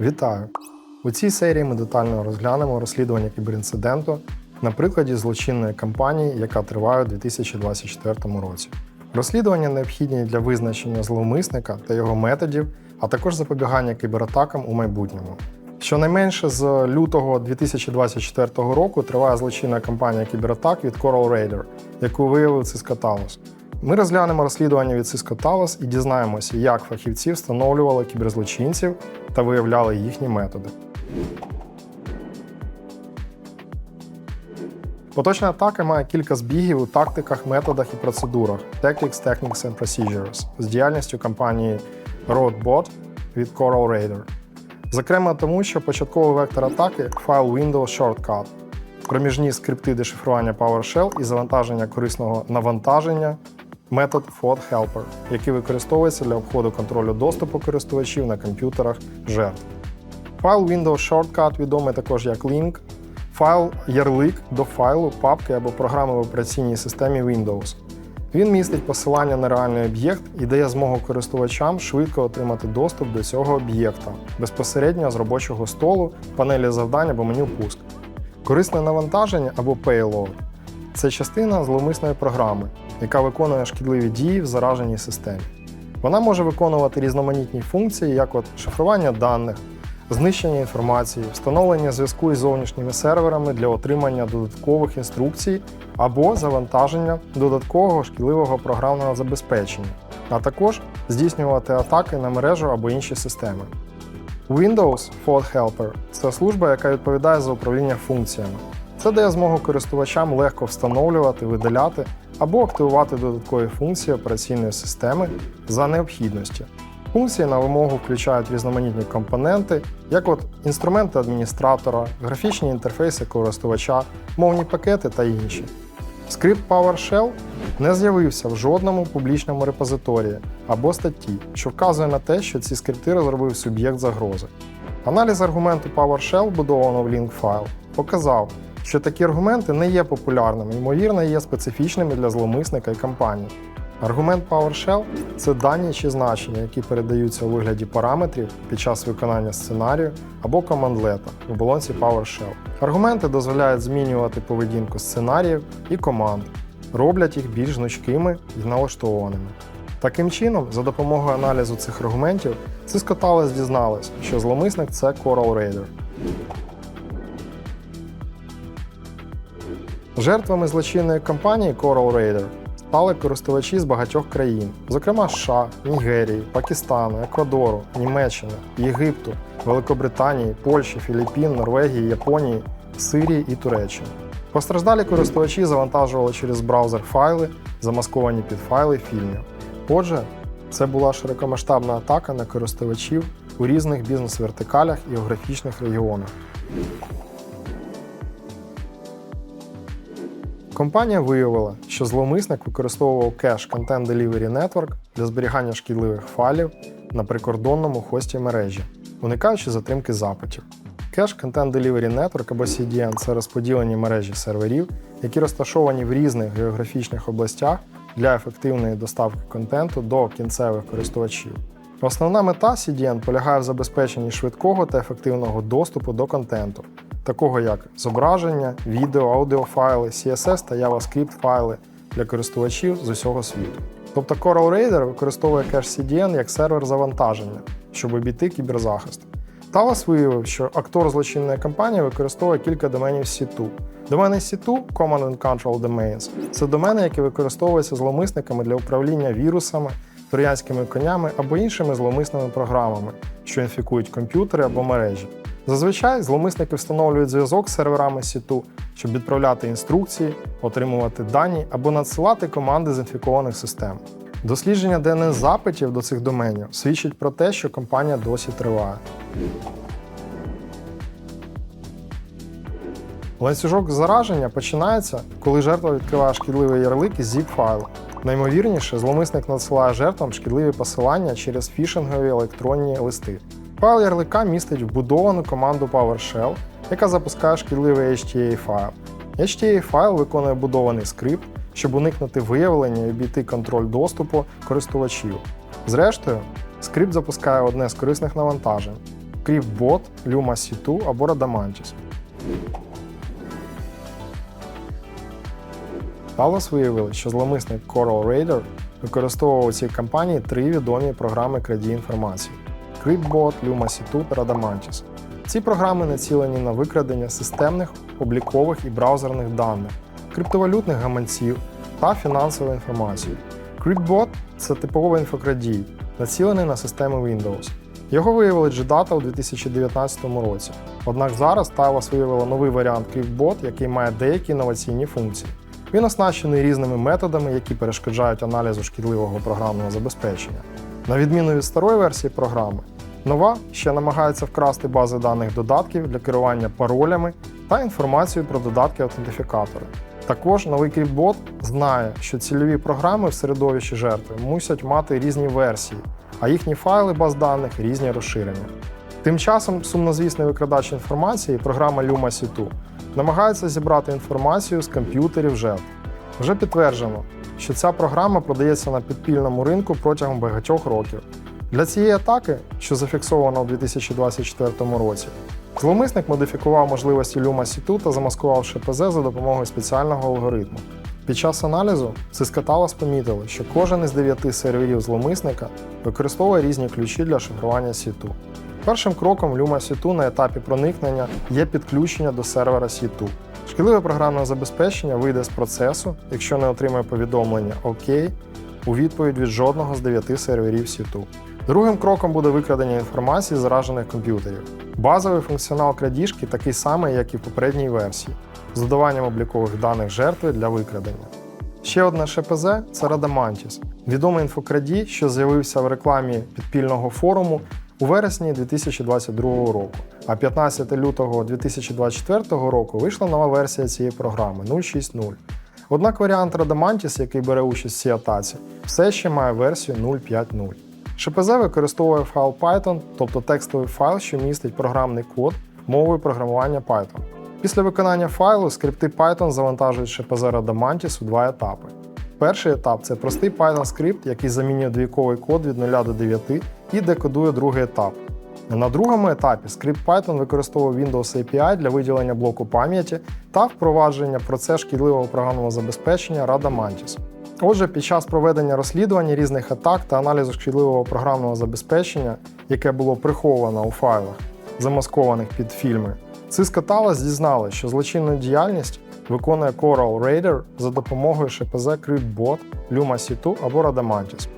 Вітаю! У цій серії ми детально розглянемо розслідування кіберінциденту на прикладі злочинної кампанії, яка триває у 2024 році. Розслідування необхідні для визначення зловмисника та його методів, а також запобігання кібератакам у майбутньому. Щонайменше з лютого 2024 року триває злочинна кампанія кібератак від Coral Raider, яку виявив Cisco Talos. Ми розглянемо розслідування від Cisco Talos і дізнаємося, як фахівці встановлювали кіберзлочинців та виявляли їхні методи. Поточна атака має кілька збігів у тактиках, методах і процедурах Tactics, Techniques and Procedures з діяльністю компанії RoadBot від Coral Raider. Зокрема, тому, що початковий вектор атаки файл Windows Shortcut, проміжні скрипти дешифрування PowerShell і завантаження корисного навантаження метод FOD Helper, який використовується для обходу контролю доступу користувачів на комп'ютерах жертв. Файл Windows Shortcut відомий також як Link, файл ярлик до файлу, папки або програми в операційній системі Windows. Він містить посилання на реальний об'єкт і дає змогу користувачам швидко отримати доступ до цього об'єкта безпосередньо з робочого столу, панелі завдань або меню пуск. Корисне навантаження або payload – це частина зловмисної програми, яка виконує шкідливі дії в зараженій системі. Вона може виконувати різноманітні функції, як от шифрування даних, знищення інформації, встановлення зв'язку із зовнішніми серверами для отримання додаткових інструкцій або завантаження додаткового шкідливого програмного забезпечення, а також здійснювати атаки на мережу або інші системи. Windows Fault Helper це служба, яка відповідає за управління функціями. Це дає змогу користувачам легко встановлювати, видаляти або активувати додаткові функції операційної системи за необхідності. Функції на вимогу включають різноманітні компоненти, як от інструменти адміністратора, графічні інтерфейси користувача, мовні пакети та інші. Скрипт PowerShell не з'явився в жодному публічному репозиторії або статті, що вказує на те, що ці скрипти розробив суб'єкт загрози. Аналіз аргументу PowerShell, вбудованого в link файл, показав, що такі аргументи не є популярними, ймовірно, є специфічними для зловмисника і компанії. Аргумент PowerShell це дані чи значення, які передаються у вигляді параметрів під час виконання сценарію або командлета в оболонці PowerShell. Аргументи дозволяють змінювати поведінку сценаріїв і команд, роблять їх більш гнучкими і налаштованими. Таким чином, за допомогою аналізу цих аргументів, Cisco Talos дізналась, що зловмисник це Coral Raider. Жертвами злочинної кампанії Coral Raider стали користувачі з багатьох країн, зокрема США, Нігерії, Пакистану, Еквадору, Німеччини, Єгипту, Великобританії, Польщі, Філіппін, Норвегії, Японії, Сирії і Туреччини. Постраждалі користувачі завантажували через браузер файли, замасковані під файли фільмів. Отже, це була широкомасштабна атака на користувачів у різних бізнес-вертикалях і географічних регіонах. Компанія виявила, що зловмисник використовував кеш Content Delivery Network для зберігання шкідливих файлів на прикордонному хості мережі, уникаючи затримки запитів. Кеш Content Delivery Network або CDN це розподілені мережі серверів, які розташовані в різних географічних областях для ефективної доставки контенту до кінцевих користувачів. Основна мета CDN полягає в забезпеченні швидкого та ефективного доступу до контенту, такого як зображення, відео, аудіофайли, CSS та JavaScript файли для користувачів з усього світу. Тобто Coral Raider використовує кеш CDN як сервер завантаження, щоб обійти кіберзахист. Талас виявив, що актор злочинної кампанії використовує кілька доменів C2. Домени C2 Command and Control Domains це домени, які використовуються зловмисниками для управління вірусами, троянськими конями або іншими зловмисними програмами, що інфікують комп'ютери або мережі. Зазвичай зловмисники встановлюють зв'язок з серверами C2, щоб відправляти інструкції, отримувати дані або надсилати команди з інфікованих систем. Дослідження DNS запитів до цих доменів свідчить про те, що кампанія досі триває. Ланцюжок зараження починається, коли жертва відкриває шкідливий ярлик із zip файлу. Наймовірніше, зловмисник надсилає жертвам шкідливі посилання через фішингові електронні листи. Файл ярлика містить вбудовану команду PowerShell, яка запускає шкідливий HTA файл. HTA файл виконує будований скрипт, щоб уникнути виявлення і обійти контроль доступу користувачів. Зрештою, скрипт запускає одне з корисних навантажень CryptBot, Luma C2 або Radamantis. Талос виявили, що зловмисник Coral Raider використовував у цій кампанії три відомі програми крадії інформації: CryptBot, Luma C2 та Radamantis. Ці програми націлені на викрадення системних, облікових і браузерних даних, криптовалютних гаманців та фінансової інформації. CryptBot – це типовий інфокрадій, націлений на системи Windows. Його виявили G-Data у 2019 році. Однак зараз Talos виявила новий варіант CryptBot, який має деякі інноваційні функції. Він оснащений різними методами, які перешкоджають аналізу шкідливого програмного забезпечення. На відміну від старої версії програми, нова ще намагається вкрасти бази даних додатків для керування паролями та інформацією про додатки-аутентифікатори. Також новий кріпбот знає, що цільові програми в середовищі жертви мусять мати різні версії, а їхні файли баз даних різні розширення. Тим часом сумнозвісний викрадач інформації, програма Luma C2, намагається зібрати інформацію з комп'ютерів жертв. Вже підтверджено, що ця програма продається на підпільному ринку протягом багатьох років. Для цієї атаки, що зафіксовано у 2024 році, зловмисник модифікував можливості Luma C2 та замаскував ШПЗ за допомогою спеціального алгоритму. Під час аналізу Сискаталас помітили, що кожен із дев'яти серверів зловмисника використовує різні ключі для шифрування C2. Першим кроком Luma C2 на етапі проникнення є підключення до сервера C2. Шкідливе програмне забезпечення вийде з процесу, якщо не отримає повідомлення ОК у відповідь від жодного з дев'яти серверів C2. Другим кроком буде викрадення інформації з заражених комп'ютерів. Базовий функціонал крадіжки такий самий, як і в попередній версії, з додаванням облікових даних жертви для викрадення. Ще одне ШПЗ це Radamantis, відомий інфокрадій, що з'явився в рекламі підпільного форуму у вересні 2022 року. А 15 лютого 2024 року вийшла нова версія цієї програми 0.6.0. Однак варіант Radamantis, який бере участь в цій атаці, все ще має версію 0.5.0. ШПЗ використовує файл Python, тобто текстовий файл, що містить програмний код мовою програмування Python. Після виконання файлу скрипти Python завантажують ШПЗ Radamantis у два етапи. Перший етап це простий Python скрипт, який замінює двійковий код від 0 до 9 і декодує другий етап. На другому етапі скрипт Python використовує Windows API для виділення блоку пам'яті та впровадження в процес шкідливого програмного забезпечення Radamantis. Отже, під час проведення розслідування різних атак та аналізу шкідливого програмного забезпечення, яке було приховано у файлах, замаскованих під фільми, Cisco Talos дізнали, що злочинну діяльність виконує Coral Raider за допомогою ШПЗ CryptBot, Luma C2 або Radamantis.